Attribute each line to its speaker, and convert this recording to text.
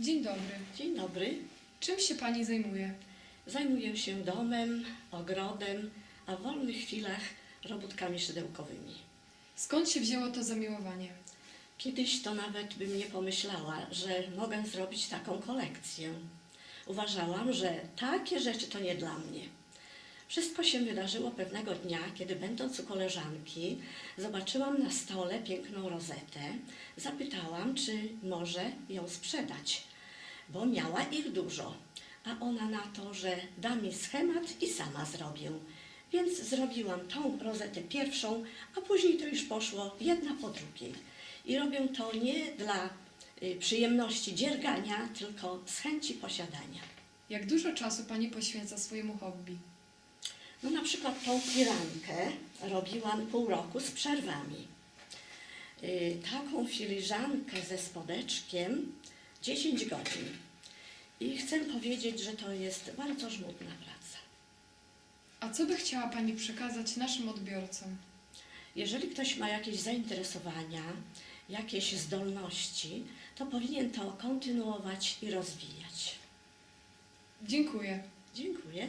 Speaker 1: Dzień dobry.
Speaker 2: Dzień dobry.
Speaker 1: Czym się pani zajmuje?
Speaker 2: Zajmuję się domem, ogrodem, a w wolnych chwilach robótkami szydełkowymi.
Speaker 1: Skąd się wzięło to zamiłowanie?
Speaker 2: Kiedyś to nawet bym nie pomyślała, że mogę zrobić taką kolekcję. Uważałam, że takie rzeczy to nie dla mnie. Wszystko się wydarzyło pewnego dnia, kiedy będąc u koleżanki, zobaczyłam na stole piękną rozetę. Zapytałam, czy może ją sprzedać, bo miała ich dużo. A ona na to, że da mi schemat i sama zrobię. Więc zrobiłam tą rozetę pierwszą, a później to już poszło jedna po drugiej. I robię to nie dla y, przyjemności dziergania, tylko z chęci posiadania.
Speaker 1: Jak dużo czasu pani poświęca swojemu hobby?
Speaker 2: No na przykład tą firankę robiłam pół roku z przerwami. Y, taką filiżankę ze spodeczkiem 10 godzin. I chcę powiedzieć, że to jest bardzo żmudna praca.
Speaker 1: A co by chciała pani przekazać naszym odbiorcom?
Speaker 2: Jeżeli ktoś ma jakieś zainteresowania, jakieś zdolności, to powinien to kontynuować i rozwijać.
Speaker 1: Dziękuję.
Speaker 2: Dziękuję.